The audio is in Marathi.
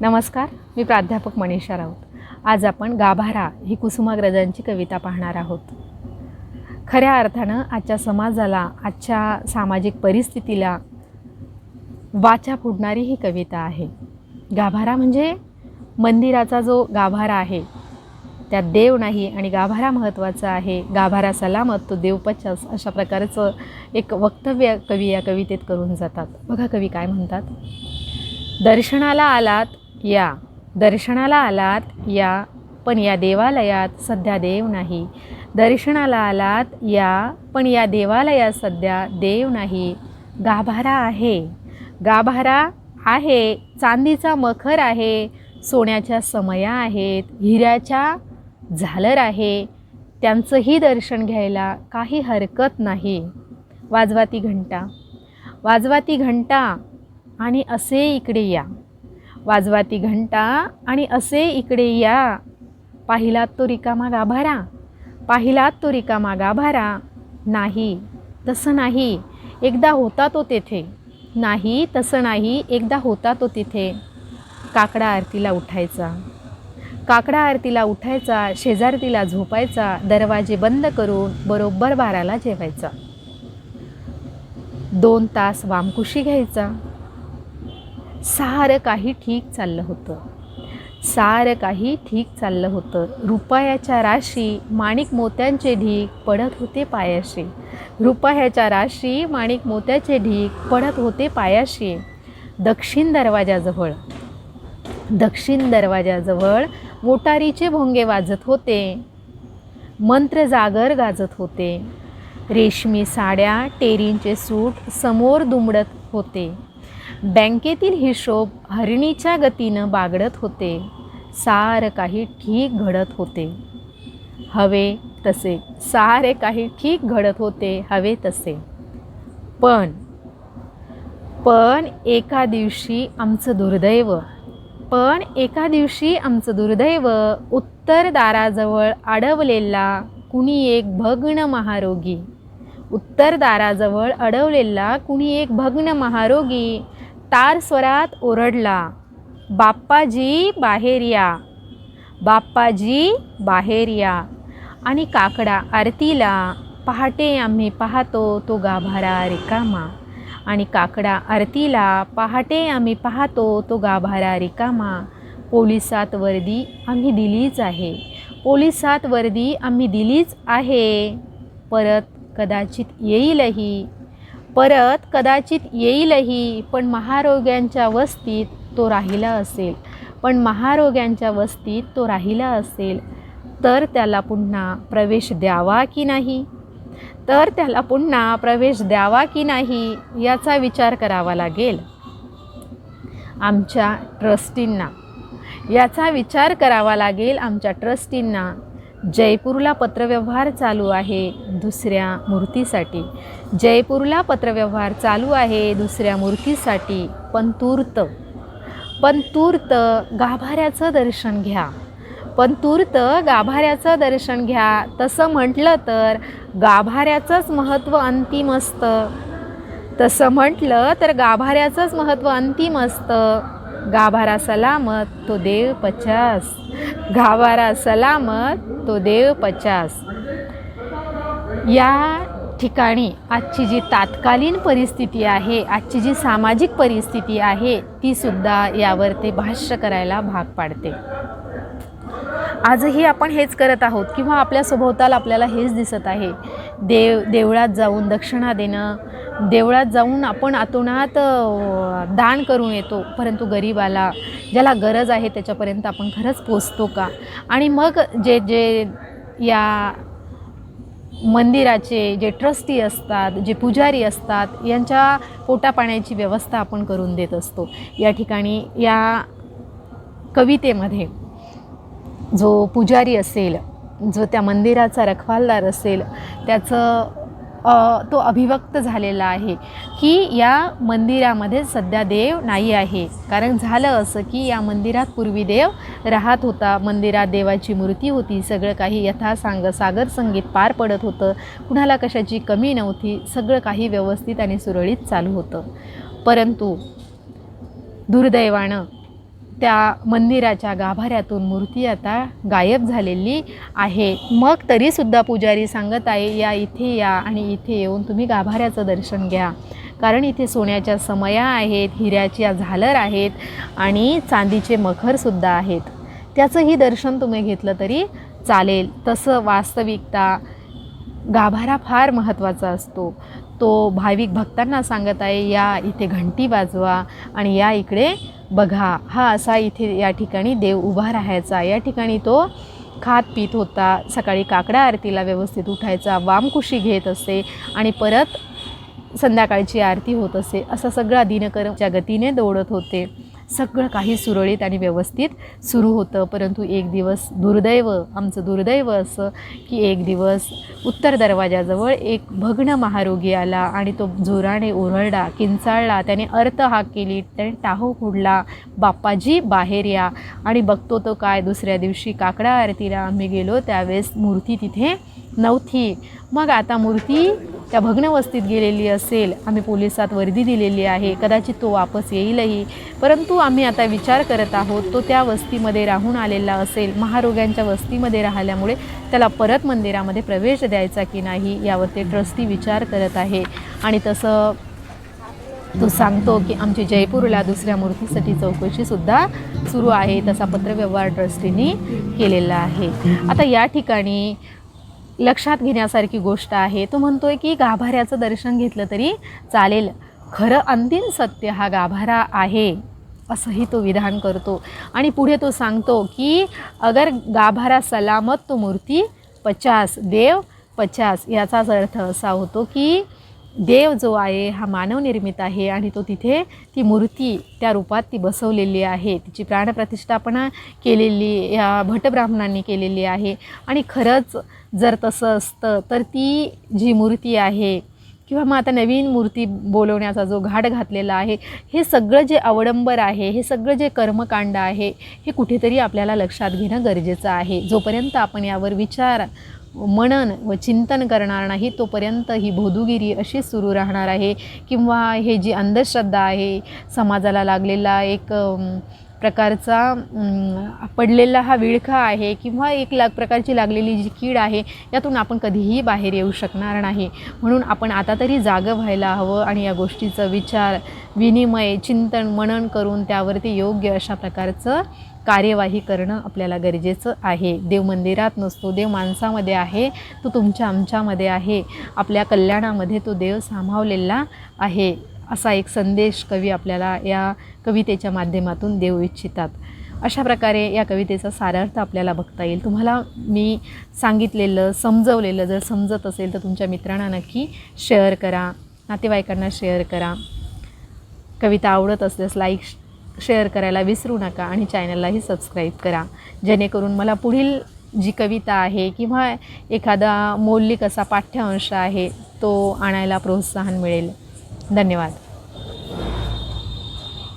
नमस्कार मी प्राध्यापक मनीषा राऊत. आज आपण गाभारा ही कुसुमाग्रजांची कविता पाहणार आहोत. खऱ्या अर्थानं आजच्या समाजाला आजच्या सामाजिक परिस्थितीला वाचा फुटणारी ही कविता आहे. गाभारा म्हणजे मंदिराचा जो गाभारा आहे त्यात देव नाही आणि गाभारा महत्त्वाचा आहे. गाभारा सलामत तो देवपचास अशा प्रकारचं एक वक्तव्य कवी या कवितेत करून जातात. बघा कवी काय म्हणतात? दर्शनाला आलात या दर्शनाला आलात या पण या देवालयात सध्या देव नाही. दर्शनाला आलात या पण या देवालयात सध्या देव नाही. गाभारा आहे. गाभारा आहे चांदीचा मखर आहे सोन्याच्या समया आहेत हिऱ्याच्या झालर आहे. त्यांचंही दर्शन घ्यायला काही हरकत नाही. वाजवा ती घंटा. वाजवा ती घंटा आणि असे इकडे या. वाजवा ती घंटा आणि असे इकडे या. पाहिलात तो रिकामा गाभारा पाहिलात तो रिकामा गाभारा नाही तसं नाही. एकदा होता तो तेथे. नाही तसं नाही. एकदा होता तो तिथे. काकडा आरतीला उठायचा. काकडा आरतीला उठायचा. शेजारतीला झोपायचा. दरवाजे बंद करून बरोबर बाराला जेवायचा. दोन तास वामकुशी घ्यायचा. सारं काही ठीक चाललं होतं. सारं काही ठीक चाललं होतं. रुपयाच्या राशी माणिक मोत्यांचे ढीक पडत होते पायाशी. रुपयाच्या राशी माणिक मोत्याचे ढीक पडत होते पायाशी. दक्षिण दरवाजाजवळ. दक्षिण दरवाजाजवळ मोटारीचे भोंगे वाजत होते. मंत्र जागर गाजत होते. रेशमी साड्या टेरींचे सूट समोर दुमडत होते. बँकेतील हिशोब हरणीच्या गतीनं बागडत होते. सारं काही ठीक घडत होते. हवे तसे सारे काही ठीक घडत होते हवे तसे. पण पण एका दिवशी आमचं दुर्दैव पण एका दिवशी आमचं दुर्दैव उत्तर दाराजवळ अडवलेला कुणी एक भग्न महारोगी. उत्तर दाराजवळ अडवलेला कुणी एक भग्न महारोगी तार स्वरात ओरडला बाप्पाजी बाहेर या बाप्पाजी बाहेर या आणि काकडा आरतीला पहाटे आम्ही पाहतो तो गाभारा रिकामा. आणि काकडा आरतीला पहाटे आम्ही पाहतो तो गाभारा रिकामा. पोलिसात वर्दी आम्ही दिलीच आहे. पोलिसात वर्दी आम्ही दिलीच आहे. परत कदाचित येईलही. परत कदाचित येईलही पण महारोग्यांच्या वस्तीत तो राहिला असेल. पण महारोग्यांच्या वस्तीत तो राहिला असेल तर त्याला पुन्हा प्रवेश द्यावा की नाही? तर त्याला पुन्हा प्रवेश द्यावा की नाही याचा विचार करावा लागेल. आमच्या ट्रस्टींना याचा विचार करावा लागेल आमच्या ट्रस्टींना. जयपूरला पत्रव्यवहार चालू आहे दुसऱ्या मूर्तीसाठी. जयपूरला पत्रव्यवहार चालू आहे दुसऱ्या मूर्तीसाठी. पण तूर्त पण तूर्त गाभाऱ्याचं दर्शन घ्या. पण तूर्त गाभाऱ्याचं दर्शन घ्या. तसं म्हटलं तर गाभाऱ्याचंच महत्त्व अंतिम असतं. तसं म्हटलं तर गाभाऱ्याचंच महत्त्व अंतिम असतं. गाभारा सलामत तो देव पचास। गाभारा सलामत तो देव पचास। या ठिकाणी आजची जी तात्कालीन परिस्थिती आहे आजची जी सामाजिक परिस्थिती आहे तीसुद्धा यावर ते भाष्य करायला भाग पाडते. आजही आपण हेच करत आहोत किंवा आपल्या सभोवताल आपल्याला हेच दिसत आहे. देव देवळात जाऊन दक्षिणा देणं देवळात जाऊन आपण आतोनात दान करून येतो परंतु गरीबाला ज्याला गरज आहे त्याच्यापर्यंत आपण खरंच पोचतो का? आणि मग जे जे या मंदिराचे जे ट्रस्टी असतात जे पुजारी असतात यांच्या पोटापाण्याची व्यवस्था आपण करून देत असतो. या ठिकाणी या कवितेमध्ये जो पुजारी असेल जो त्या मंदिराचा रखवालदार असेल त्याचं तो अभिव्यक्त झालेला आहे की या मंदिरामध्ये सध्या देव नाही आहे. कारण झालं असं की या मंदिरात पूर्वी देव राहत होता. मंदिरात देवाची मूर्ती होती. सगळं काही यथासांग सागर संगीत पार पडत होतं. कुणाला कशाची कमी नव्हती. सगळं काही व्यवस्थित आणि सुरळीत चालू होतं. परंतु दुर्दैवानं त्या मंदिराच्या गाभाऱ्यातून मूर्ती आता गायब झालेली आहे. मग तरीसुद्धा पुजारी सांगत आहे या इथे या आणि इथे येऊन तुम्ही गाभाऱ्याचं दर्शन घ्या. कारण इथे सोन्याच्या समया आहेत हिऱ्याच्या झालर आहेत आणि चांदीचे मखरसुद्धा आहेत. त्याचंही दर्शन तुम्ही घेतलं तरी चालेल. तसं वास्तविकता गाभारा फार महत्त्वाचा असतो. तो भाविक भक्तांना सांगत आहे या इथे घंटी वाजवा आणि या इकडे बघा. हा असा इथे या ठिकाणी देव उभा राहायचा. या ठिकाणी तो खात पित होता. सकाळी काकडा आरतीला व्यवस्थित उठायचा. वामकुशी घेत असे आणि परत संध्याकाळची आरती होत असे. असं सगळा दिनकर्मच्या गतीने दौडत होते. सगळं काही सुरळीत आणि व्यवस्थित सुरू होतं. परंतु एक दिवस दुर्दैव आमचं दुर्दैव असं की एक दिवस उत्तर दरवाजाजवळ एक भग्न महारोगी आला आणि तो जोराने ओरडला किंचाळला त्याने अर्थ हाक केली त्याने टाहो फोडला बाप्पाजी बाहेर या. आणि बघतो तो काय दुसऱ्या दिवशी काकडा आरतीला आम्ही गेलो त्यावेळेस मूर्ती तिथे नव्हती. मग आता मूर्ती त्या भग्नवस्तीत गेलेली असेल आम्ही पोलिसात वर्दी दिलेली आहे कदाचित तो वापस येईलही. परंतु आम्ही आता विचार करत आहोत तो त्या वस्तीमध्ये राहून आलेला असेल महारोग्यांच्या वस्तीमध्ये राहिल्यामुळे त्याला परत मंदिरामध्ये प्रवेश द्यायचा की नाही यावर ते ट्रस्टी विचार करत आहे. आणि तसं तो सांगतो की आमची जयपूरला दुसऱ्या मूर्तीसाठी चौकशीसुद्धा सुरू आहे तसा पत्रव्यवहार ट्रस्टीने केलेला आहे. आता या ठिकाणी लक्षात घेण्यासारखी गोष्ट आहे. तो म्हणतोय की गाभाऱ्याचं दर्शन घेतलं तरी चालेल. खरं अंतिम सत्य हा गाभारा आहे असंही तो विधान करतो. आणि पुढे तो सांगतो की अगर गाभारा सलामत तो मूर्ती पचास देव पचास. याचाच अर्थ असा होतो की देव जो आहे हा मानवनिर्मित आहे आणि तो तिथे ती मूर्ती त्या रूपात ती बसवलेली आहे. तिची प्राणप्रतिष्ठापना केलेली या भटब्राह्मणांनी केलेली आहे. आणि खरंच जर तसं असतं तर ती जी मूर्ती आहे किंवा मग आता नवीन मूर्ती बोलवण्याचा जो घाट घातलेला आहे हे सगळं जे अवडंबर आहे हे सगळं जे कर्मकांड आहे हे कुठेतरी आपल्याला लक्षात घेणं गरजेचं आहे. जोपर्यंत आपण यावर विचार मनन व चिंतन करणार नाही तोपर्यंत ही भोदुगिरी अशी सुरू राहणार आहे. किंवा हे जी अंधश्रद्धा आहे समाजाला लागलेला एक प्रकारचा पडलेला हा विळखा आहे किंवा एक लाग प्रकारची लागलेली जी कीड आहे यातून आपण कधीही बाहेर येऊ शकणार नाही. म्हणून आपण आता तरी जागं व्हायला हवं आणि या गोष्टीचं विचार विनिमय चिंतन मनन करून त्यावरती योग्य अशा प्रकारचं कार्यवाही करणं आपल्याला गरजेचं आहे. देव मंदिरात नसतो देव माणसामध्ये आहे तो तुमच्या आमच्यामध्ये आहे. आपल्या कल्याणामध्ये तो देव सामावलेला आहे असा एक संदेश कवी आपल्याला या कवितेच्या माध्यमातून देऊ इच्छितात. अशा प्रकारे या कवितेचा सारार्थ आपल्याला बघता येईल. तुम्हाला मी सांगितलेलं समजवलेलं जर समजत असेल तर तुमच्या मित्रांना नक्की शेअर करा नातेवाईकांना शेअर करा. कविता आवडत असल्यास लाईक शेअर करायला विसरू नका आणि चॅनललाही सबस्क्राईब करा. जेणेकरून मला पुढील जी कविता आहे किंवा एखादा मौलिक असा पाठ्यांश आहे तो आणायला प्रोत्साहन मिळेल. धन्यवाद.